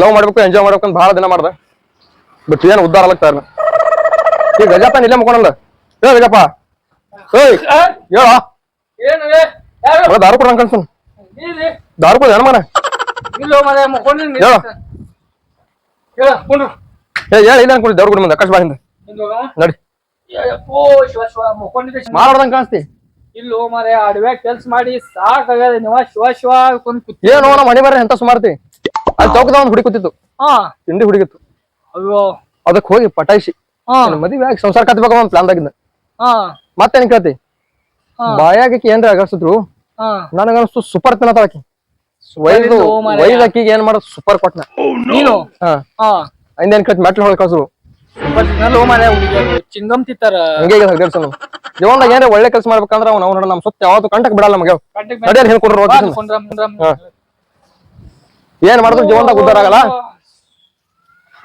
Love ಮಾಡ್ಬೇಕು enjoy ಮಾಡ್ಬೇಕು ಅಂತ ಬಹಳ ದಿನ ಮಾಡ್ದೆ. ಬಟ್ ಏನು ಉದ್ದಾರ ಆಗ್ತಾ ಇರ್ನ ಈ ಗಜಪ್ಪ ಇಲ್ಲೇ ಮುಕೊಂಡಲ್ಲ ಹೇಳ ಗಜಪ್ಪ. ಏಯ್ ಹೇಳ? ದಾರು ಕೊಡ ಅನ್ಕನ್ಸನ್? ದಾರು ಕೊಡ ಮನೆ. ಏ ಹೇಳ ಇಲ್ಲ ಅನ್ಕೊಳ್ಳಿ ದವ್ರ ಕೊಡಿ ಮುಂದೆ ಆಕಾಶ ಬಾಯಿಂದ? ನಡಿ. ಮಾಡ್ದಂಗ್ ಕಾಣಿಸ್ತಿ. ಇಲ್ಲೋ ಮಾರೆ ಅಡವ್ಯಾಗ ಕೆಲ್ಸ ಮಾಡಿ ಸಾಕಾಗದ ನೀವ ಶಿವ ಶಿವ ಕೂತಿ ಏನು ನಮ್ಮ ಮನೆ ಬರ್ರಿ ಎಂತ ಸುಮಾರ್ತಿ ಅಲ್ಲಿ ಚೌಕದ ಒಂದು ಹುಡುಗಿ ಕೂತಿತ್ತು. ಹಾ. ತಿಂಡಿ ಹುಡುಗಿತ್ತು. ಅಯ್ಯೋ. ಅದಕ್ಕೆ ಹೋಗಿ ಪಟಾಯಿಸಿ. ಹಾ. ಮದುವೆ ಆಗಿ ಸಂಸಾರ ಕತ್ಬೇಕು ಒಂದು ಪ್ಲಾನ್ ಆಗಿದ್ದ ಹಾ. ಮತ್ತೇನ್ ಕೇಳ್ತಿ. ಬಾಯಾಗಕ್ಕೆ ಏನ್ರ ಅಗರ್ಸಿದ್ರು? ಹಾ. ನನಗನ್ಸ್ತು ಸೂಪರ್ ತಿನ್ನತಾಳಕಿ ಆಕಿ. ವೈದು. ವೈದ್ ಅಕ್ಕಿಗೆ ಏನ್ ಮಾಡೋದು ಸೂಪರ್ ಕೊಟ್ನ. ನೀನು? ಹಾ. ಹಿಂದೇನ್ ಕೇಳ್ತಿ? ಮೆಟ್ಲು ಹೊಳ್ ಕಳ್ಸು. ಚಿಂಗಮ್ ತಿತ್ತಾರ ಹಂಗೆ ದೇವ್ಸನು ಜೀವನದಾಗ ಏನ್ರ ಒಳ್ಳೆ ಕೆಲಸ ಮಾಡ್ಬೇಕಂದ್ರ ಅವ್ನ ಅವ್ನ ನಮ್ ಸುತ್ತ ಯಾವತ್ತು ಕಂಟಕ್ ಬಿಡಲ್ಲ ನಮಗೆ. ಹೇಳ್ಕೊಡ್ರು ಬಾ, ಹೋಗ್ತೀನಿ. ಕುಂಡ್ರಮ್, ಕುಂಡ್ರಮ್. ಹಾ. ಏನ್ ಮಾಡಿದ್ರು ಜೀವನದಾಗ ಉದ್ದಾರ ಆಗಲ್ಲ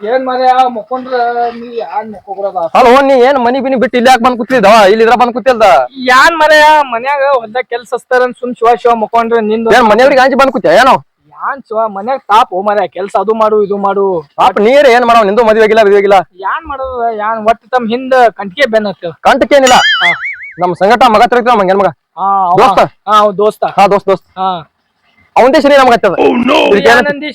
ಏನ್ ಮನೆ ಮುಕ್ಕೊಂಡ್ರ ನೀ ಮುಕ್ಕೋಗ್ರದ ಅಲ್ಲ ನೀ ಏನ್ ಮನಿ ಬಿನಿ ಬಿಟ್ಟು ಇಲ್ಲಿ ಯಾಕೆ ಬಂದ್ ಕೂತಿದ್ದವ ಇಲ್ಲಿ ಇದ್ರ ಬಂದ್ ಕೂತಿಲ್ದ? ಯಾನ್ ಮನೆ ಮನ್ಯಾಗ ಹೊಲ್ದಾಗ ಕೆಲ್ಸ ಹಚ್ತಾರ ಸುಮ್ ಶಿವ ಶಿವ ಮುಕ್ಕೊಂಡ್ರ ನಿಂದು ಏನ್ ಮನೆಯವ್ರಿಗೆ ಆಂಜಿ ಬಂದ್ ಕೂತಿಯ? ಏನೋ? ಯಾನ್ ಶಿವ ಮನ್ಯಾಗ ತಾಪ್ ಓ ಮರ ಕೆಲ್ಸ ಅದು ಮಾಡು ಇದು ಮಾಡು. ಪಾಪ ನೀರ್ ಏನ್ ಮಾಡವ್? ನಿಂದು ಮದ್ವೆ ಆಗಿಲ್ಲ ಮದ್ವೆ ಆಗಿಲ್ಲ. ಯಾನ್ ಮಾಡೋದು? ಯಾನ್ ಒಟ್ಟು ತಮ್ ಹಿಂದ ಕಂಟಿಗೆ ಬೆನ್ ಹತ್ತದ ಕಂಟಕ್ಕೇನಿಲ್ಲ ನಮ್ ಸಂಗಟ ಮಗ ತಿರುಗ್ತಾವ ಮಂಗೇನ್ ಮಗ ಹಾ ದೋಸ್ತ? ಹಾ ದೋಸ್ತ. ಹಾ ದೋಸ್ತ ದೋಸ್ತ. ಹಾ. ಅವಂದೇ ಸರಿ ನಮ್ಗೆ ಹತ್ತದ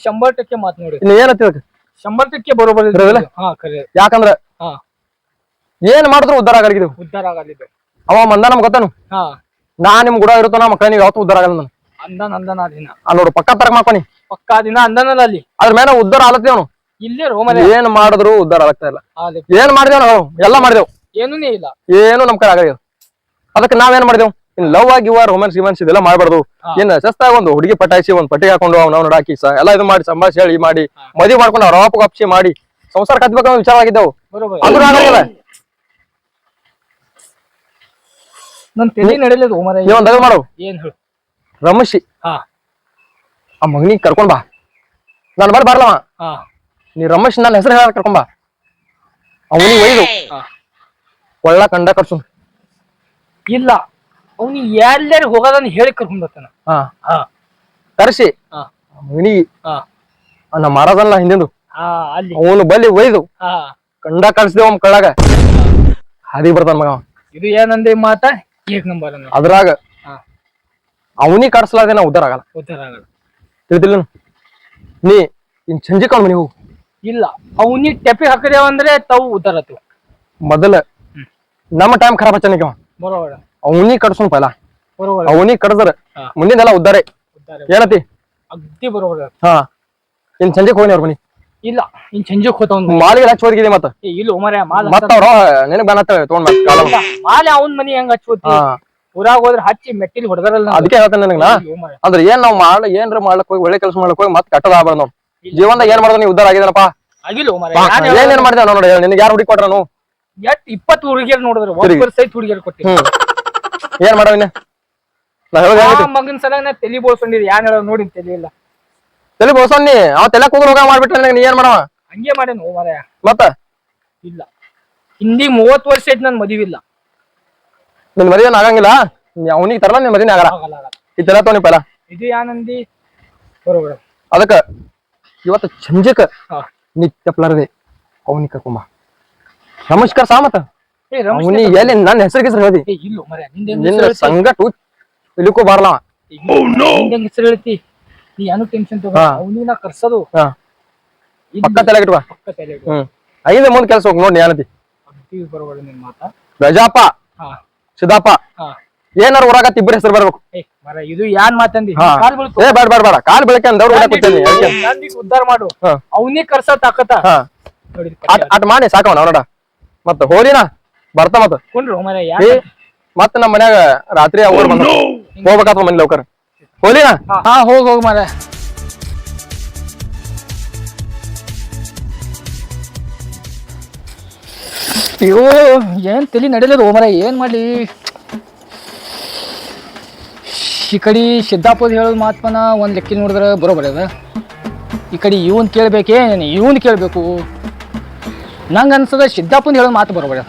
ಶಂಬರ್ ಟಕ್ಕೆ ಮಾತ್ ನೋಡಿ. ಶಂಬರ್ ಟಕ್ಕೆ ಬರೋಬರ್ ಇದ್ರಿ. ಖರೇದಲ್ಲ? ಹಾ ಖರೆ ಯಾಕಂದ್ರ ಹಾ. ಏನ್ ಮಾಡಿದ್ರು ಉದ್ದಾರ ಆಗಲಿದ್ದು ಉದ್ದಾರ ಆಗಲಿದ್ದು ಅವ ಮಂದ ನಮ್ ಗೊತ್ತಾನು? ಹಾ. ನಾ ನಿಮ್ ಗುಡ ಇರ್ತಾನ ನಮ್ಮ ನೀವು ಯಾವತ್ತೂ ಉದ್ದಾರ ಆಗಲ್ಲ ನಾನು. ಅಂದನ್ ಅಂದನ ದಿನ ಆ ನೋಡು ಪಕ್ಕ ತರಕ್ ಮಾಡ್ಕೊನಿ ಪಕ್ಕ ದಿನ ಅಂದನಲ್ಲ ಅಲ್ಲಿ. ಅದ್ರ ಮೇಲೆ ಉದ್ದಾರ ಆಲತ್ತಿ ಅವನು. ಇಲ್ಲೇ ರೋ ಮನೆ ಏನ್ ಮಾಡಿದ್ರು ಉದ್ದಾರ ಆಗ್ತಾ ಇಲ್ಲ. ಏನ್ ಮಾಡಿದೇವ್ ನಾವು? ಎಲ್ಲ ಮಾಡಿದೆವು. ಏನೂ ಇಲ್ಲ. ಏನು ನಮ್ ಕೈ ಆಗಲಿ ಅದಕ್ಕೆ ನಾವೇನ್ ಮಾಡಿದೆವು? ಇನ್ ಲವ್ ಆಗಿ ರೊಮ್ಯಾನ್ಸ್ ಗಿಮ್ಯಾನ್ಸ್ ಇದೆಲ್ಲ ಮಾಡಬಾರ್ದು. ಏನ್ ಸಸ್ತಾಗ ಒಂದು ಹುಡುಗಿ ಪಟಾಯಿಸಿ ಒಂದ್ ಪಟ್ಟಿಗೆ ಹಾಕೊಂಡು ಅವ್ನ ಅವ್ನ ಹಾಕಿ ಸ ಎಲ್ಲ ಇದು ಮಾಡಿ ಸಂಭಾಷಣೆ ಹೇಳಿ ಮಾಡಿ ಮದುವೆ ಮಾಡ್ಕೊಂಡು ಅವ್ರ ಅಪ್ಪ ಅಪ್ಸಿ ಮಾಡಿ ಸಂಸಾರ ಕತ್ಬೇಕು ಅನ್ನೋ ವಿಚಾರವಾಗಿದ್ದೆವು ಬರೋಬರ್. ಅಂದ್ರೂ ಆಗಲ್ಲ ನನ್ ತಲೆ ನಡಿಲದು ಓ ಮರ ನೀವ್ ಒಂದ್ ಮಾಡು. ಏನ್ ಹೇಳು? ರಮಶಿ. ಹಾ. ಆ ಮಗನಿಗೆ ಕರ್ಕೊಂಡ್ ಬಾ. ನಾನು ಬರ್ ಬರ್ಲವ ಹಾ. ನೀ ರಮೇಶ್ ನನ್ನ ಹೆಸರು ಹೇಳ ಕರ್ಕೊಂಡ್ ಬಾ. ಅವನಿಗೆ ಒಯ್ದು. ಒಳ್ಳ ಕಂಡ ಕರ್ಸು ಇಲ್ಲ. ಅವ್ನಿಗೆ ಎಲ್ಲಾರು ಹೋಗೋದನ್ನ ಹೇಳಿ ಕರ್ಕೊಂಡ್ ಬರ್ತಾನ ಹಾ. ಹಾ. ಕರ್ಸಿ. ಹಾ. ಮಗನಿಗೆ ಹಾ. ನಮ್ಮ ಮಾರದಲ್ಲ ಹಿಂದಿಂದು. ಹಾ ಅಲ್ಲಿ. ಅವನು ಬಲ್ಲಿ ಒಯ್ದು. ಹಾ. ಕಂಡ ಕಳ್ಸಿದೆ ಅವ್ನ ಕಳ್ಳಾಗ. ಹಾದಿ ಬರ್ತಾನ ಮಗ ಅವ. ಇದು ಏನಂದೆ ಮಾತ? ಏಕ್ ನಂಬರ್ ಅನ್ನ ಅದ್ರಾಗ ಹಾ. ಅವನಿಗೆ ಕಡ್ಸಲಾರ್ದೆ ನಾ ಉದ್ದಾರ ಆಗಲ್ಲ. ಉದ್ದಾರ ಆಗಲ್ಲ. ತಿಳಿದಿಲ್ಲ ನೀ ಇನ್ ಸಂಜೆ ಮನೆ ಹೋಗು. ಇಲ್ಲ. ಅವನಿಗೆ ಟೆಪಿ ಹಾಕಿದೇವಂದ್ರೆ ತಾವು ಉದ್ದಾರ ಆತು. ಮೊದಲ ನಮ್ಮ ಟೈಮ್ ಖರಾಬ್ ಹಚ್ಚನಿಗೆ ಅವ ಬರೋಬರ ಅವನಿಗೆ ಕಟ್ಸೋನ್ ಪೈಲ. ಅವನಿ ಹಾ. ಮುಂದಿನೆಲ್ಲ ಉದ್ದಾರೆ. ಉದ್ದಾರ. ಏನತಿ? ಅಗ್ದಿ ಬರೋಬರ ಹಾ. ಇನ್ ಸಂಜೆಗೆ ಹೋಗಿ ಅವ್ರ ಮನಿ. ಇಲ್ಲ ಇನ್ ಸಂಜೆಕ್ ಹೋತಾವ್ ಮಾಲಿಗೆ ಹಚ್ಚಿ ಹೋಗಿದೆ ಮತ್ತ? ಏ ಇಲ್ಲ ಒಮರ ಮಾಲ್ ಮತ್ತ ಅವ್ರ ನಿನಗ್ ಬ್ಯಾನ್ ಹತ್ತ ತಗೊಂಡ್ ಮತ್ತ್ ಕಾಲ ಮಾಲೆ ಅವನ್ ಮನಿ ಹೆಂಗ್ ಹಚ್ಚೋತಿ ಹಾ. ಊರಾಗ ಹೋದ್ರ ಹಚ್ಚಿ ಮೆಟ್ಟಿಲ್ ಹೊಡೆದಾರಲ್ಲ ಅದಕ್ಕೆ ಹೇಳ್ತೇನೆ ನನಗ ನಾ. ಅಂದ್ರೆ ಏನ್ ನಾವ್ ಮಾಡ ಏನ್ರ ಮಾಡ್ಲಕ್ ಹೋಗಿ ಒಳ್ಳೆ ಕೆಲಸ ಮಾಡ್ಲಕ್ ಹೋಗಿ ಮತ್ ಕಟ್ಟದ ಆಗ್ಬಾರ್ದು ನಾವು. ಜೀವನದಾಗ ಏನ್ ಮಾಡ್ದ ನೀ ಉದ್ದಾರ ಆಗಿದನಪ್ಪ? ಆಗಿಲ್ಲ ಏನ್ ಏನ್ ಮಾಡಿದೆ ನೋಡಿ ನಿನಗೆ ಯಾರು ಹುಡುಗಿ ಕೊಟ್ರನು ಎಷ್ಟ್ ಇಪ್ಪತ್ತು ಹುಡುಗಿಯರ್ ನೋಡಿದ್ರು ತಿರುಗಿ. ಒಬ್ಬರು ಸಹಿತ ಹುಡುಗಿಯರ್ ಕೊಟ್ಟಿಲ್ಲ ಹ್ಮ್. ಏನ್ ಮಾಡವ ಇನ್ನ? ನಾ ಹೇಳೋದ್ ಮಗನ್ ಸಲ ನಾ ತಲಿ ಬೋಳ್ಕೊಂಡಿದ್ ಯಾನ್ ಹೇಳೋ ನೋಡಿ ತಲಿ ಇಲ್ಲ. ತಲೆ ಬೋಸಣ್ಣಿ ನೀ ಅವ ತಲೆ ಕೂಗ್ರ ಹೋಗ ಮಾಡ್ಬಿಟ್ರೆ ನನಗೆ ನೀ ಏನ್ ಮಾಡವ? ಹಂಗೆ ಮಾಡೇನು ಮಾರಾಯ. ಮತ್ತ? ಇಲ್ಲ. ಹಿಂದಿ ಮೂವತ್ ವರ್ಷ ಆಯ್ತು ನನ್ ಮದುವೆ ಇಲ್ಲ. ನಿನ್ ಮದುವೆ ಆಗಂಗಿಲ್ಲ? ಅವನಿಗೆ ತರಲ್ಲ ನಿನ್ ಮದುವೆ ಆಗಲ್ಲ. ಆಗಲ್ಲ ಆಗಲ್ಲ. ಈ ತಲೆ ತೋನಿ ಪಲ ಇದು ಯಾನಂದಿ? ಬರೋಬರ ಅದಕ್ಕ ಇವತ್ತು ಚಂಜಕ ಹಾ. ನಿತ್ಯ ಪ್ಲರ್ದೆ ಅವನಿಗೆ ಕರ್ಕೊಂಬ ನಮಸ್ಕಾರ ಸಾ ಎಲ್ಲಿ ನನ್ನ ಹೆಸರು ಹೇಳ್ದಿ ಏ ಇಲ್ಲ ಮರ ನಿಂದ ನಿನ್ನ ಸಂಗಟು ಇಲ್ಲಿಕೂ ಹೆಸರು ಹೇಳ್ತಿ? ನೀ ಏನು ಟೆನ್ಷನ್ ತಗೋ? ನಾ ಕರ್ಸೋದು. ಪಕ್ಕ ತಲೆ ಪಕ್ಕ ತಲೆ ಐದು ಮುಂದ್ ಕೆಲ್ಸ ಹೋಗಿ ನೋಡಿ ಏನತಿ ಮಾತ. ಹಾ. ಹಾ. ಏನಾರ ಊರಾಗತ್ತ ಇಬ್ಬರ ಹೆಸರು ಬರ್ಬೇಕು. ಏ ಮರ ಇದು ಯಾನ್ ಮಾತಂದಿ? ಕಾಲ್ ಬೀಳ್ತು ಏ ಬೇಡ ಬೇಡ ಬೇಡ. ಕಾಲ್ ಬೆಳಕೆ ಅಂದವ್ರು ಊಟ ಕೂತೀನಿ ಅದಕ್ಕೆ. ನಂದಿಗ್ ಉದ್ಧಾರ ಮಾಡು. ಹಾ. ಅವನಿಗೆ ಕರ್ಸೋ ತಾಕತ್ತ. ನೋಡಿ ಅಟ್ ಮಾಡಿ ಸಾಕವನ ನೋಡ ಮತ್ತೆ ಹೋಲಿನ ಬರ್ತಾ ಮತ್ತ ಕೊಂಡ್ರು ಏ ಮತ್ತ ನಮ್ಮ ಮನ್ಯಾಗ ರಾತ್ರಿ ಅವ್ರು ಬಂದ ಹೋಗ್ಬೇಕಾತ ಮನಿ ಲೌಕರ್. ಹೋಲಿ ಹಾ. ಹೋಗ್ ಹೋಗ ಮರ. ಅಯ್ಯೋ ಏನ್ ತಲಿ ನಡೀಲದು ಓ ಮರ ಏನ್ ಮಾಡ್ಲಿ? ಈ ಕಡೆ ಸಿದ್ದಾಪುರ ಹೇಳೋದು ಮಾತ್ಮನ ಒಂದ್ ಲೆಕ್ಕ ನೋಡಿದ್ರ ಬರೋಬರ ಅದ. ಈ ಕಡೆ ಇವನ್ ಕೇಳ್ಬೇಕೇ ಇವನ್ ಕೇಳ್ಬೇಕು? ನಂಗೆ ಅನ್ಸದ ಸಿದ್ದಾಪುರ ಹೇಳೋದು ಮಾತು ಬರೋಬರಿ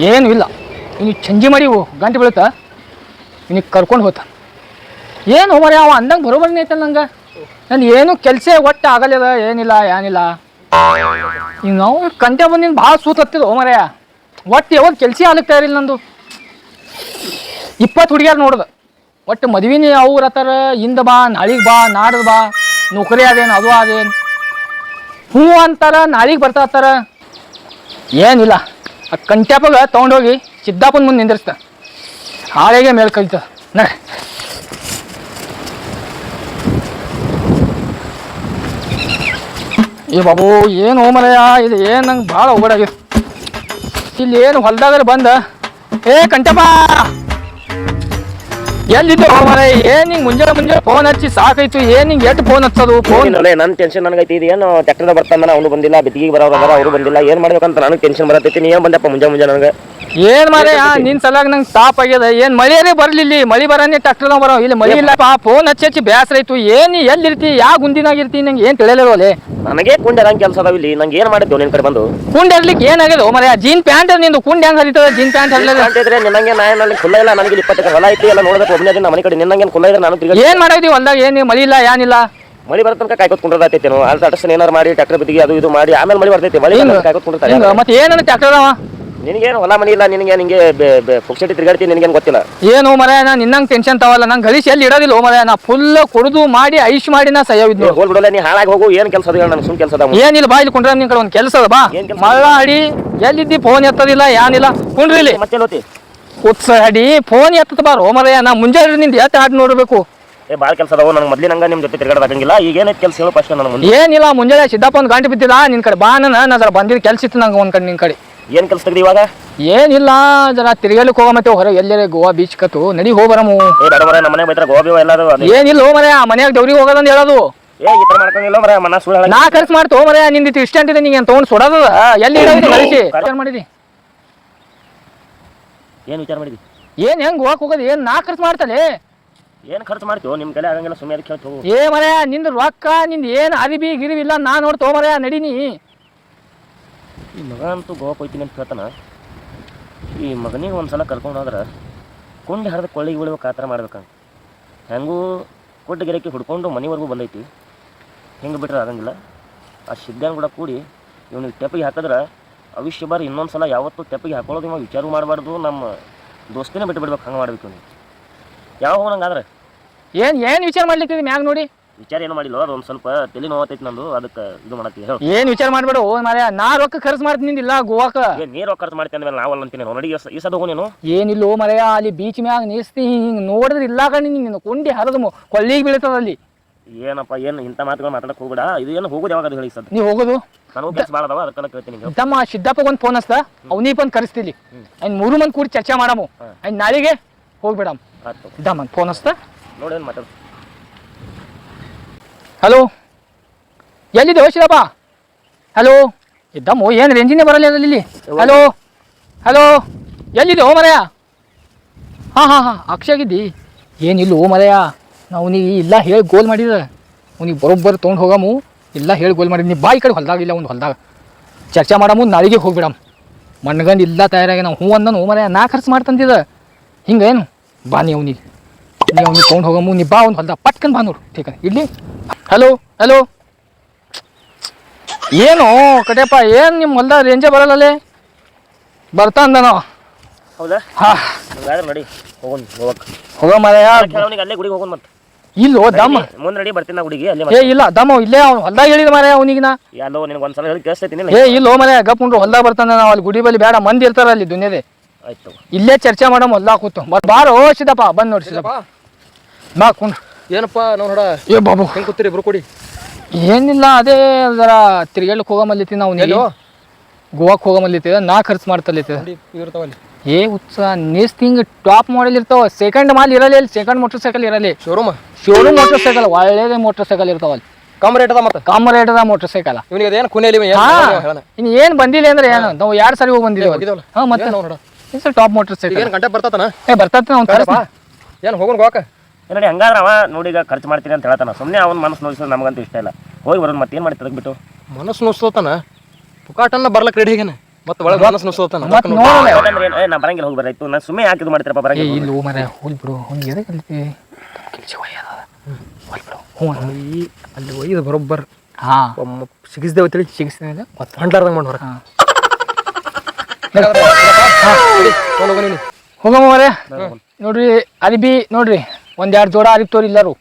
ಏನು ಇಲ್ಲ. ಇನ್ನು ಚಂಜಿ ಮಾಡಿ ಗಂಟೆ ಬೀಳುತ್ತಾ? ಇನ್ನು ಕರ್ಕೊಂಡು ಹೋತ ಏನು ಮರೆ ಅವ ಅಂದಂಗೆ ಬರೋಬರ್ನೇ ಐತಲ್ಲ ನಂಗೆ? ನಾನು ಏನು ಕೆಲಸ ಒಟ್ಟು ಆಗಲ್ಲದ ಏನಿಲ್ಲ ಏನಿಲ್ಲ. ಈಗ ನಾವು ಕಂಟೆ ಬಂದಿನ ಭಾಳ ಸೂತ್ ಹತ್ತಿದ ಮರೆಯ ಒಟ್ಟು ಯಾವಾಗ ಕೆಲಸ ಆಗ್ಲಿಕ್ಕೆ ಇರಲಿಲ್ಲ ನಂದು. ಇಪ್ಪತ್ತು ಹುಡುಗಿಯರು ನೋಡ್ದ. ಒಟ್ಟು ಮದುವೆನೇ ಅವ್ರ ಹತ್ತಾರ ಇಂದ ಬಾ, ನಾಳಿಗೆ ಬಾ, ನಾಡ್ದು ಬಾ, ನೌಕರಿ ಅದೇನು ಅದು ಅದೇನು ಹ್ಞೂ ಅಂತಾರ, ನಾಳಿಗೆ ಬರ್ತಾ ಹತ್ತಾರ. ಏನಿಲ್ಲ. ಆ ಕಂಟ್ಯಾಪಾಗ ತೊಗೊಂಡೋಗಿ ಸಿದ್ದಾಪನ ಮುಂದೆ ನಿಂದಿರ್ಸ್ತ ಹಾಳೆಗೆ ಮೇಲೆ ಕಲಿತ ನಡ. ಏ ಬಾಬು, ಏನು ಹೋಮರಯ್ಯ ಇದು ಏನು ನಂಗೆ ಭಾಳ ಹೋಗಡಾಗಿದೆ ಇಲ್ಲಿ ಏನು ಹೊಲ್ದಾಗ ಬಂದ? ಏ ಕಂಟಪ್ಪ ಎಲ್ಲಿದ್ದೆ ಹೋಮರ ಏನ್ ನಿಂಗೆ ಮುಂಜಾನೆ ಮುಂಜಾನೆ ಫೋನ್ ಹಚ್ಚಿ ಸಾಕಾಯ್ತು. ಏನ್ ನಿಂಗೆ ಎಷ್ಟು ಫೋನ್ ಹಚ್ಚೋದು ಫೋನ್ ಅಲ್ಲೇ ನನ್ನ ಟೆನ್ಷನ್ ನನಗೈತಿ. ಇದು ಏನು ಟ್ಯಾಕ್ಟರ್ ಬರ್ತಾನ ಅವನು ಬಂದಿಲ್ಲ ಬಿತ್ತಿಗೆ ಬರೋರು ಅದಾರ ಅವರು ಬಂದಿಲ್ಲ. ಏನ್ ಮಾಡ್ಬೇಕಂತ ನನಗೆ ಟೆನ್ಷನ್ ಬರತೈತಿ. ನೀ ಏನ್ ಬಂದಪ್ಪ ಮುಂಜಾನೆ ಮುಂಜಾನೆ ನನಗೆ? ಏನ್ ಮಾರೇ ನಿನ್ ಸಲಾಗ ನಂಗೆ ಸ್ಟಾಪ್ ಆಗ್ಯದ. ಏನ್ ಮಳೆಯೇ ಬರ್ಲಿಲ್ಲ ಮಳಿ ಬರನೇ ಟ್ಯಾಕ್ಟರ್ ಬರೋ. ಇಲ್ಲಿ ಮಳಿ ಇಲ್ಲಪ್ಪ. ಫೋನ್ ಹಚ್ಚಿ ಹಚ್ಚಿ ಬೇಸರ ಆಯ್ತು. ಏನ್ ಎಲ್ಲಿರ್ತಿ? ಯಾವ ಗುಂದಿನಾಗಿರ್ತಿ ನಂಗೆ ಏನ್ ತಿಳಿಯಲಿಲ್ಲ ನನಗೆ ಕುಂಡ ಕೆಲಸ ಅದಾವ ಇಲ್ಲಿ. ನಂಗೆ ಏನ್ ಮಾಡಿದ್ದೆ ನಿನ್ ಕಡೆ ಬಂದು? ಕುಂಡ್ ಇರ್ಲಿಕ್ಕೆ ಏನಾಗ್ಯದ ಮರ ಜೀನ್ ಪ್ಯಾಂಟ್ ನಿಂದು ಕುಂಡ್ ಹೆಂಗ್ ಹರಿತದ? Gene pant ಹರಿಲಿಲ್ಲ. ಅಂತಿದ್ರೆ ನಾಯಿ ನಾ ನನಗೆ ಖುಲ್ಲ ಇಲ್ಲ. ನನಗೆ ಇಪ್ಪತ್ತು ಹೊಲ ಐತಿ ಎಲ್ಲ ನೋಡ್ಬೇಕು ಒಬ್ಬನೇ ದಿನ ಮನೆ ಕಡೆ ನಿನ್ನಂಗೆ ಖುಲ್ಲ ಇದ್ರೆ ನಾನು ತಿರ್ಗಿ ಏನ್ ಮಾಡಿದ್ವಿ ಹೊಲ್ದಾಗ? ಏನು ಮಳಿ ಇಲ್ಲ ಏನಿಲ್ಲ ಮಳಿ ಬರೋ ತನಕ ಕಾಯ್ಕೊತ್ ಕುಂಡ್ರದೈತಿ ನಾವು ಅರ್ಧ ಅಡಸ್ಟನ್ ಏನಾರು ಮಾಡಿ ಟ್ರ್ಯಾಕ್ಟರ್ ಬಿತ್ತಿಗೆ ಅದು ಇದು ಮಾಡಿ ಆಮೇಲೆ ಮಳಿ ಬರ್ತೈತಿ. ಮಳಿ ಕಾಯ್ಕೊತ್ ಕುಂಡಿರ್ತಾರೆ ಹಿಂಗ ಮತ್ತೆ ಏನನ್ನ ಟ್ಯಾಕ್ಟರ್ ಅವ ನಿನಗೇನು ಹೊಲ ಮನಿ ಇಲ್ಲ ನಿನಗೆ ನಿಂಗೆ ಫುಕ್ಸೆಟಿ ತಿರುಗಾಡ್ತೀನಿ ನಿನಗೇನು ಗೊತ್ತಿಲ್ಲ. ಏನು ಮರ ನಾ ನಿನ್ನಂಗ್ ಟೆನ್ಷನ್ ತವಲ್ಲ ನಂಗೆ ಗಳಿಸಿ ಎಲ್ಲಿ ಇಡೋದಿಲ್ಲ ಮರ ನಾ ಫುಲ್ ಕುಡಿದು ಮಾಡಿ ಐಶ್ ಮಾಡಿ ನಾ ಸಯ್ಯವಿದ್ ಹೋಲ್ ಬಿಡಲ್ಲ ನೀ ಹಾಳಾಗಿ ಹೋಗು. ಏನು ಕೆಲಸ ಅದ ನನಗೆ ಸುಮ್ ಕೆಲಸ ಅದ ಏನಿಲ್ಲ ಬಾ ಇಲ್ಲಿ ಕುಂಡ್ರೆ ನಿನ್ ಕಡೆ ಒಂದು ಕೆಲಸ ಅದ. ಬಾ? ಮಳ್ಳ ಅಡಿ ಎಲ್ಲಿದ್ದಿ ಫೋನ್ ಎತ್ತದಿಲ್ಲ ಏನಿಲ್ಲ ಕುಂಡ್ರಿ ಇಲ್ಲಿ ಮತ್ತೆ ಹೋತಿ ಉತ್ಸ ಅಡಿ ಫೋನ್ ಎತ್ತದ ಬಾರೋ ಮರಯ್ಯ ನಾ ಮುಂಜಾನೆ ನಿಂದ ಎತ್ತ ಹಾಡ್ ನೋಡಬೇಕು. ಏ ಭಾಳ ಕೆಲಸ ಅದಾವ ನನಗೆ ಮೊದ್ಲಿನಂಗ ನಿಮ್ಮ ಜೊತೆ ತಿರ್ಗಾಡದಾಗಂಗಿಲ್ಲ ಈಗ ಏನೈತೆ ಕೆಲಸ ಹೇಳು ಫಸ್ಟ್ ನನಗೆ ಮುಂದೆ. ಏನಿಲ್ಲ ಮುಂಜಾನೆ ಸಿದ್ದಪ್ಪ ಒಂದು ಗಂಟೆ ಬಿದ್ದಿಲ್ಲ ನಿನ್ ಕಡೆ ಬಾ ನನ್ನ ನಾ ಜರ ಬಂದಿದ್ದು ಕೆಲ್ಸ ಇತ್ತು ನಂಗೆ ಒಂದ್ ಕಡೆ ನಿನ್ ಕಡೆ. ಏನು ಕೆಲಸ ತೆಗ್ದಿ ಇವಾಗ? ಏನಿಲ್ಲ ಜರ ತಿರ್ಗಲಿಕ್ಕೆ ಹೋಗ ಮತ್ತೆ ಹೊರ ಎಲ್ಲರೆ ಗೋವಾ ಬೀಚ್ ಕತ್ತು ನಡಿ ಹೋಗ ಬರಮು ಏ ಬೇಡ ಮರ ನಮ್ಮ ಮನೆ ಬೈತ್ರ ಗೋಬಿ ಎಲ್ಲರೂ ಅದೇ ಏನಿಲ್ಲ ಹೋ ಮರ ಮನ್ಯಾಗ ದೌರಿಗೆ ಹೋಗೋದಂತ ಹೇಳೋದು. ಏ ಈ ಥರ ಮರ ಮನ ಸುಳ್ಳು ಹೇಳಂಗಿಲ್ಲ. ನಾ ಖರ್ಚು ಮಾಡ್ತೋ ಮರ ನಿಂದಿತ್ತು ಇಷ್ಟ ಅಂತಿದೆ ನಿಂಗೆ ತೊಗೊಂಡು ಸುಡೋದದ ಎಲ್ಲಿ ಇಡೋದು ಕಳಿಸಿ ಮಾಡಿದಿ. ಏನ್ ವಿಚಾರ ಮಾಡಿದಿ? ಏನು ಹೆಂಗ್ ಹೋಗಕ್ಕೆ ಹೋಗೋದು? ಏನು ನಾ ಖರ್ಚು ಮಾಡ್ತಾನೆ ಏನು ಖರ್ಚು ಮಾಡ್ತೀವೋ ನಿಮ್ಮ ಕಡೆ ಆಗಂಗಿಲ್ಲ ಸುಮ್ಮನೆ ಅದಕ್ಕೆ ಹೇಳ್ತು ಏ ಮರ ನಿಂದು ರೊಕ್ಕ ನಿಂದು ಏನು ಅರಿಬಿ ಗಿರಿವಿಲ್ಲ ನಾ ನೋಡ್ತೋ ಮರ ನಡೀನಿ. ಈ ಮಗ ಅಂತೂ ಗೋವಾಕ್ ಹೋಯ್ತೀನಿ ಅಂತ ಹೇಳ್ತಾನ. ಈ ಮಗನಿಗೆ ಒಂದ್ಸಲ ಕರ್ಕೊಂಡು ಹೋದ್ರೆ ಕುಂಡಿ ಹರಿದ ಕೊಳ್ಳಿಗೆ ಬೀಳ್ಬೇಕು ಆ ಥರ ಮಾಡ್ಬೇಕ ಹೆಂಗೂ ಕೊಟ್ಟು ಗಿರಕ್ಕೆ ಹುಡ್ಕೊಂಡು ಮನೆವರೆಗೂ ಬಂದೈತಿ. ಹಿಂಗೆ ಬಿಟ್ರೆ ಆಗಂಗಿಲ್ಲ. ಆ ಸಿದ್ಧಾನ್ ಕೂಡ ಕೂಡಿ ಇವನಿಗೆ ಟೆಪ್ಪಿಗೆ ಹಾಕಿದ್ರೆ ಅವಿಷ್ಯ ಬಾರಿ ಇನ್ನೊಂದು ಸಲ ಯಾವತ್ತೂ ತೆಪ್ಪಿಗೆ ಹಾಕೊಳ್ಳೋದು ಇವಾಗ ವಿಚಾರ ಮಾಡಬಾರ್ದು ನಮ್ಮ ದೋಸ್ತಿನೇ ಬಿಟ್ಟು ಬಿಡ್ಬೇಕು ಹಂಗೆ ಮಾಡ್ಬೇಕು ನೀವು. ಯಾವ ಹೋಗಂಗಾದ್ರೆ ಏನು ಏನು ವಿಚಾರ ಮಾಡ್ಲಿಕ್ಕೆ ಮ್ಯಾಗ ನೋಡಿ? ವಿಚಾರ ಏನು ಮಾಡಿಲ್ಲ ಅದು ಒಂದು ಸ್ವಲ್ಪ ತಲೆ ನೋವತ್ತೈತಿ ನಂದು ಅದಕ್ಕೆ ಇದು ಮಾಡತ್ತೀವಿ ಹೇಳಿ. ಏನು ವಿಚಾರ ಮಾಡ್ಬೇಡ ಓ ಮರ ನಾ ರೊಕ್ಕ ಖರ್ಚು ಮಾಡ್ತೀನಿ ನಿಂದಿಲ್ಲ ಗೋವಾಕ. ನೀರು ನೀರು ಖರ್ಚು ಮಾಡ್ತೀನಿ ಅಂದ್ಮೇಲೆ ನಾವಲ್ಲ ಅಂತೀನಿ ನೋಡಿ ಈ ಸದ ಹೋಗು ನೀನು. ಏನಿಲ್ಲೋ ಮರೆಯ ಅಲ್ಲಿ ಬೀಚ್ ಮ್ಯಾಗ ನೀಸ್ತಿ ಹಿಂಗೆ ನೋಡಿದ್ರೆ ಇಲ್ಲ ಕಣಿ ನಿನ್ನ ಕುಂಡಿ ಹರಿದು ಕೊಳ್ಳಿಗೆ ಬೀಳ್ತದ ಅಲ್ಲಿ. ಏನಪ್ಪ ಏನು ಇಂಥ ಮಾತುಗಳು ಮಾತಾಡಕ್ ಹೋಗ್ಬೇಡ. ಇದು ಏನು ಹೋಗೋದು ಯಾವಾಗ ಅದು ಹೇಳಿ ಸದ್ ನೀವು ಹೋಗೋದು? ನಾನು ಕೆಲಸ ಭಾಳ ಅದಾವ ಅದಕ್ಕೆಲ್ಲ ಕೇಳ್ತೀನಿ ತಮ್ಮ ಸಿದ್ದಪ್ಪಗೆ ಒಂದು ಫೋನ್ ಹಸ್ತ ಅವನಿಗೆ ಬಂದು ಕರೆಸ್ತಿಲಿ ಅಂಡ್ ಮೂರು ಮಂದಿ ಕೂಡಿ ಚರ್ಚೆ ಮಾಡಮು. ಅಂಡ್ ನಾಳೆಗೆ ಹೋಗ್ಬೇಡಮ್. ಆಯ್ತು. ದಮ್ಮ ಫೋನ್ ಹಸ್ತ ನೋಡಿ ಏನು ಮಾತಾಡು ಹಲೋ ಎಲ್ಲಿದೆ ಹೋಶಿದಪ್ಪ ಹಲೋ ಇದ್ದಮ್ಮ ಏನು ರೇಂಜಿನೇ ಬರಲ್ಲ ಇಲ್ಲಿ? ಹಲೋ ಹಲೋ ಎಲ್ಲಿದೆ ಓ ಮರೆಯ ಹಾಂ ಹಾಂ ಹಾಂ ಅಕ್ಷಗಿದ್ದಿ ಏನಿಲ್ಲ ಓ ಮರೆಯ ನಾವು ನೀ ಇಲ್ಲ ಹೇಳಿ ಗೋಲ್ ಮಾಡಿದ. ಅವ್ನಿಗೆ ಬರೋಬ್ಬರ ತೊಗೊಂಡು ಹೋಗಾಮು. ಇಲ್ಲ ಹೇಳಿ ಗೋಲ್ ಮಾಡಿದ. ನೀ ಬಾಯಿ ಕಡೆ ಹೊಲ್ದಾಗ ಇಲ್ಲ ಒಂದು ಹೊಲ್ದಾಗ. ಚರ್ಚೆ ಮಾಡಾಮು ನಾಳೆಗೆ ಹೋಗ್ಬಿಡಮ್. ಮಣ್ಗಂದು ಇಲ್ಲ ತಯಾರಾಗಿ ನಾವು ಹ್ಞೂ ಅಂದನು ಹೂ ಮರೆಯ ನಾ ಖರ್ಚು ಮಾಡ್ತಂತಿದ. ಹಿಂಗೇನು ಬಾ ನೀ ಅವನಿಗೆ. ನೀವು ಅವ್ನಿಗೆ ತೊಗೊಂಡು ಹೋಗಮು. ನೀ ಬಾ ಒಂದು ಹೊಲ್ದಾಗ. ಪಟ್ಕನ್ ಬಾ ನೋಡು. ಠೀಕ ಇಡ್ಲಿ. Hello hello. ಏನು ಕಡೆಯಪ್ಪ ಏನು ನಿಮ್ಮ ಹೊಲ್ದಾಗ ರೇಂಜೇ ಬರಲ್ಲ ಬರ್ತಾ ಅಂದ ನಾವು ಹೌದಾ? ಹಾ. ನೋಡಿ ಹೋಗೋಣ ಹೋಗಕ್ಕೆ ಹೋಗೋ ಅವನಿಗೆ ಅಲ್ಲೇ ಗುಡಿಗೆ ಹೋಗೋಣ ಮತ್ತೆ. ಇಲ್ಲೋ ದಮ್ಮ. ಮುಂದೆ ನಡಿ ಬರ್ತೀನಿ ನಾ ಹುಡುಗಿ ಅಲ್ಲಿ ಏ ಇಲ್ಲ ದಮ್ಮ ಇಲ್ಲೇ ಅವ್ನು ಹೊಲ್ದಾಗ ಹೇಳಿದ ಮಾರೇ ಅವನಿಗೆ ನಾ. ಎಲ್ಲೋ ನಿನಗೆ ಒಂದ್ಸಲ ಹೇಳಿ ಕೇಳಿಸ್ತೀನಿ ಏ ಇಲ್ಲೋ ಮನೆ ಗಪ್ ಉಂಡ್ರು ಹೊಲ್ದಾಗ ಬರ್ತಾನೆ ನಾವು ಅಲ್ಲಿ ಗುಡಿ ಬಲಿ ಬೇಡ ಮಂದಿ ಇರ್ತಾರ ಅಲ್ಲಿ ದುನಿಯದೆ ಆಯ್ತು ಇಲ್ಲೇ ಚರ್ಚೆ ಮಾಡಮ್ ಹೊಲ್ದಾಗ ಕೂತು. ಮತ್ತೆ ಬಾರೋ ಸಿದ್ದಪ್ಪ ಬಂದ್ ನೋಡ್ಸಿದಪ್ಪ ಸಿದ್ದಪ್ಪ. ಬಾ ಕುಂಡ್ರು. ಏನಪ್ಪ ನಾವು ನೋಡ ಏ ಬಾಬು. ಹೆಂಗ್ ಕೂತೀರಿ ಇಬ್ರು ಕೊಡಿ? ಏನಿಲ್ಲ ಅದೇ ಜರ ತಿರ್ಗಾಡ್ಲಿಕ್ಕೆ ಹೋಗಮಲ್ಲಿತ್ತಿ ನಾವು ಎಲ್ಲೋ? ಗೋವಾಕ್ ಹೋಗಮಲ್ಲಿತ್ತಿದ ನಾ ಖರ್ಚು ಇರ್ತಾವಲ್ಲಿ ಏ ಉತ್ಸಾಹ ನೆಕ್ಸ್ಟ್ ಹಿಂಗ್ ಟಾಪ್ ಮಾಡೆಲ್ ಇರ್ತಾವ ಸೆಕೆಂಡ್ ಮಾಲ್ ಇರಲಿ ಇಲ್ಲಿ ಸೆಕೆಂಡ್ ಮೋಟರ್ ಸೈಕಲ್ ಇರಲಿ ಶೋರೂಮ್ ಶೋರೂಮ್ ಮೋಟರ್ ಸೈಕಲ್ ಒಳ್ಳೆದೇ ಮೋಟರ್ ಸೈಕಲ್ ಇರ್ತಾವ ಅಲ್ಲಿ. ಕಮ್ ರೇಟ್ ಅದ ಮತ್ತೆ? ಕಮ್ ರೇಟ್ ಅದ ಮೋಟರ್ ಸೈಕಲ್ ಇವನಿಗೆ ಅದೇನು ಕುನೇಲಿ ಹಾ ಇನ್ ಏನ್ ಬಂದಿಲ್ಲ ಅಂದ್ರೆ ಏನು? ನಾವು ಎರಡ್ ಸರಿ ಹೋಗಿ ಬಂದಿದ್ದೀವಿ ಹಾಂ ಮತ್ತೆ ಸರ್ ಟಾಪ್ ಮೋಟರ್ ಸೈಕಲ್ ಏನು ಗಂಟೆ ಬರ್ತಾತನ? ಏ ಬರ್ತೈತೆ ಅವ್ನು ಬೇಡಪ್ಪ ಏನು ಹೋಗೋಣ ಗೋಕ ನಡಿ ಹಂಗಾದ್ರೆ ಅವ ನೋಡಿ ಈಗ ಖರ್ಚು ಮಾಡ್ತೀನಿ ಅಂತ ಹೇಳ್ತಾನ ಸುಮ್ಮನೆ ಅವ್ನ ಮನಸ್ಸು ನೋಡಿಸೋದು ನಮಗಂತೂ ಇಷ್ಟ ಇಲ್ಲ. ಹೋಗಿ ಬರೋದು ಮತ್ತೆ ಏನು ಮಾಡಿ ಬಿಟ್ಟು ಮನಸ್ಸು ನುಸ್ತಾನ ಪುಕಾಟನ್ನ ಬರ್ಲಕ್ ರೆಡಿ ಹೇಗೇನೆ ಮತ್ತೆ ಒಳಗೆ ಮನಸ್ಸು ನುಸ್ತಾನ ನಾ ಬರಂಗಿಲ್ಲ ಹೋಗಿ ಬರಾಯ್ತು ನಾನು ಸುಮ್ಮನೆ ಯಾಕೆ ಇದು ಮಾಡ್ತೀರಪ್ಪ ಏ ಬರಂಗಿಲ್ಲ ಹೋಗಿ ಮರೆ ಹೋಗಿ ಬಿಡು ಅವ್ನು ಎದಕ್ಕೆ ಕಲಿತೀವಿ ಕೆಲಸ ಹ್ಞೂ ಈ ಅಲ್ಲಿ ಒಯ್ದು ಬರೋಬ್ಬರ್. ಹಾಂ. ಒಮ್ಮ ಸಿಗಿಸ್ದೇವ್ ತಿಳಿ ಸಿಗಿಸ್ತೀನಿ ಮತ್ತೆ ಹಂಡ್ಲಾರ್ದಂಗೆ ಮಾಡಿ ಹಾಂ. ತೊಗೊಂಡೋಗ ನೀನು. ಹೋಗಮ್ಮ ಅವರೇ ನೋಡ್ರಿ ಅರಿಬಿ ನೋಡ್ರಿ. ಒಂದ್ ಎರಡು ಜೋಡ ಅರಿಬಿ ತೋರಿ ಎಲ್ಲರೂ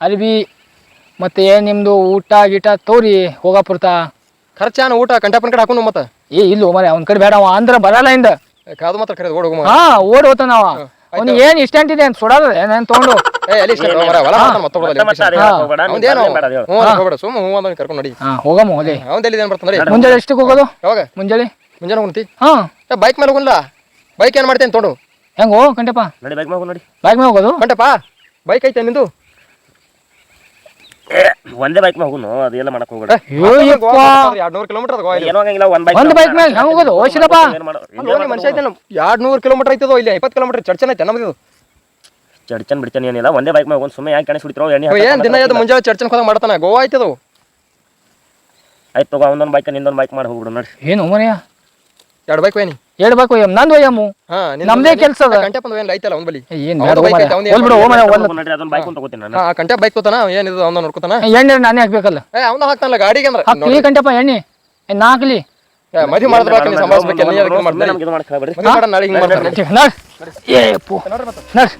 ಅರಿಬಿ ಮತ್ತೆ ಏನ್ ನಿಮ್ಮದು ಊಟ ಗೀಟ ತೋರಿ ಹೋಗಾಪುರ್ತ ಖರ್ಚಾನ ಊಟ ಕಂಟಾಪನ್ ಕಡೆ ಹಾಕೊಂಡು ಮತ್ತೆ? ಏ ಇಲ್ಲ ಮರೆ ಅವನ ಕಡೆ ಬೇಡ ಅವ ಅಂದ್ರ ಬರಲ್ಲ ಇಂದ ಕಾದು ಮಾತ್ರ ಕರೆದು ಓಡ್ ಹೋಗಮ್ಮ ಹಾ ಓಡ್ ಹೋತ ನಾವ ಅವ್ನಿಗೆ ಏನ್ ಇಷ್ಟಂಟ್ ಇದೆ ಅಂತ ಸುಡೋದ ನಾನು ತಗೊಂಡು? ಏ ಅಲ್ಲಿ ಇಷ್ಟ ಮರ ಹೊಲ ಮಾಡ್ತಾನೆ ಮತ್ತೆ ಹೋಗ್ಬೇಡ, ಸುಮ್ಮ ಹ್ಞೂ ಅಂದ ಕರ್ಕೊಂಡು ನಡಿ. ಹಾ ಹೋಗಮ್ಮ ಹೋದೆ ಎಲ್ಲಿ ಇದೇನು ಬರ್ತಾನೆ ಮುಂಜಾನೆ ಎಷ್ಟಕ್ಕೆ ಹೋಗೋದು? ಯಾವಾಗ? ಮುಂಜಾನೆ? ಮುಂಜಾನೆ ಹೋಗ್ತಿ? ಹಾ. ಬೈಕ್ ಮೇಲೆ ಹೋಗಲ್ಲ ಬೈಕ್ ಏನ್ ಮಾಡ್ತೇನೆ ತೊಡು ಹೆಂಗೋ ಕಂಟಪ್ಪ? ನಡಿ ಬೈಕ್ ಮೇಲೆ ನಡಿ. ಬೈಕ್ ಮೇಲೆ ಹೋಗೋದು? ಕಂಟಪ್ಪ ಬೈಕ್ ಐತೆ ನಿಂದು? ಒಂದೇ ಬೈಕ್ ಮೇಲೆ ಹೋಗುನು ಅದೆಲ್ಲ ಮಾಡಕ್ ಹೋಗ್ಬೇಡ. ಎರಡ್ನೂರು ಎರಡು ನೂರು ಕಿಲೋಮೀಟರ್ ಅದ ಏನೋ ಆಗಂಗಿಲ್ಲ ಒಂದ್ ಬೈಕ್ ಒಂದ್ bike ಮ್ಯಾಲ್ ಹೆಂಗ್ ಹೋಗೋದು? ಓಶಿಲಪ್ಪ ಮನುಷ್ಯ ಐತೆ ಎರಡು ನೂರು ಕಿಲೋಮೀಟರ್ ಐತದೋ ಇಲ್ಲಿ ಇಪ್ಪತ್ತು ಕಿಲೋಮೀಟರ್ ಚರ್ಚನ್ ಐತೆ ನಮ್ದು ಚರ್ಚನ್ ಚಡ್ಚನ್ ಬಿಡ್ತಾನೆ ಏನಿಲ್ಲ ಒಂದೇ ಬೈಕ್ ಮೇಲೆ ಹೋಗಿ ಸುಮ್ಮನೆ ಯಾಕೆ ಕಣೆ ಸುಡಿತಿರೋ ಎಣ್ಣೆ ಏನ್ ದಿನ ಎದ್ದು. ಮುಂಜಾನೆ ಚರ್ಚನ್ ಹೋದಾಗ ಮಾಡ್ತಾನ ಗೋವಾ ಐತದು. ಆಯ್ತು ತಗೋ ಒಂದೊಂದು ಬೈಕ್ ನಿಂದೊಂದು ಬೈಕ್ ಮಾಡಿ ಹೋಗ್ಬಿಡು ನೋಡಿ ಏನು ಮನೆಯ? ಎರಡು ಬೈಕ್ ಒಯ್ನಿ ಹೇಳ್ಬೇಕು ಒಯ್ಯಮ್ ನಂದು ಒಯ್ಯಮ್ಮು ಹಾ ನಮ್ದೇ ಕೆಲ್ಸ ಅದ. ಕಂಟೆ ಬಂದು ಏನು ಐತಲ್ಲ ಅವ್ನ ಬಲಿ ಏನ್ ಅವ್ನ್ದು ಬೇಡ bike ಹೋಗ್ಬಿಡು ಐತೆ, ಅವ್ನ್ದು ಏನ್ ಹೋಗ್ಬಿಡು ಹೋಗ್ಮನೆ ಮಾಡ್ಲಿ? ಒಲ್ಲ ನಡ್ರಿ ಬೈಕ್ ತಗೋತೀನಿ ನಾನು. ಹಾ ಕಂಟೆ ಬೈಕ್ ತೋತಾನ ಏನಿದು ಅವ್ನ ನೋಡ್ಕೊತಾನ? ಎಣ್ಣೆ ನಾನೇ ಹಾಕ್ಬೇಕಲ್ಲ. ಏ ಅವ್ನ ಹಾಕ್ತಾನಲ್ಲ ಗಾಡಿಗೆ ಅಂದ್ರೆ ಹಾಕ್ಲಿ ಗಂಟೆಪ್ಪ ಎಣ್ಣೆ. ಏ, ನಾ ಹಾಕ್ಲಿ ಮದ್ವೆ ಮಾಡಿದ್ರೆ ಬಾಕಿ ಸಂಭಾಳಿಸ್ಬೇಕು ನೀ ಅದಕ್ಕೆ ಸುಮ್ನೆ ಮಾಡ್ತೀನಿ ನಮ್ಗೆ ಇದು ಮದ್ವೆ ನಾಳೆ ಹಿಂಗ್ ಮಾಡ್ತಾರೆ. ನಡ್ ಏ ಪು. ನಡ್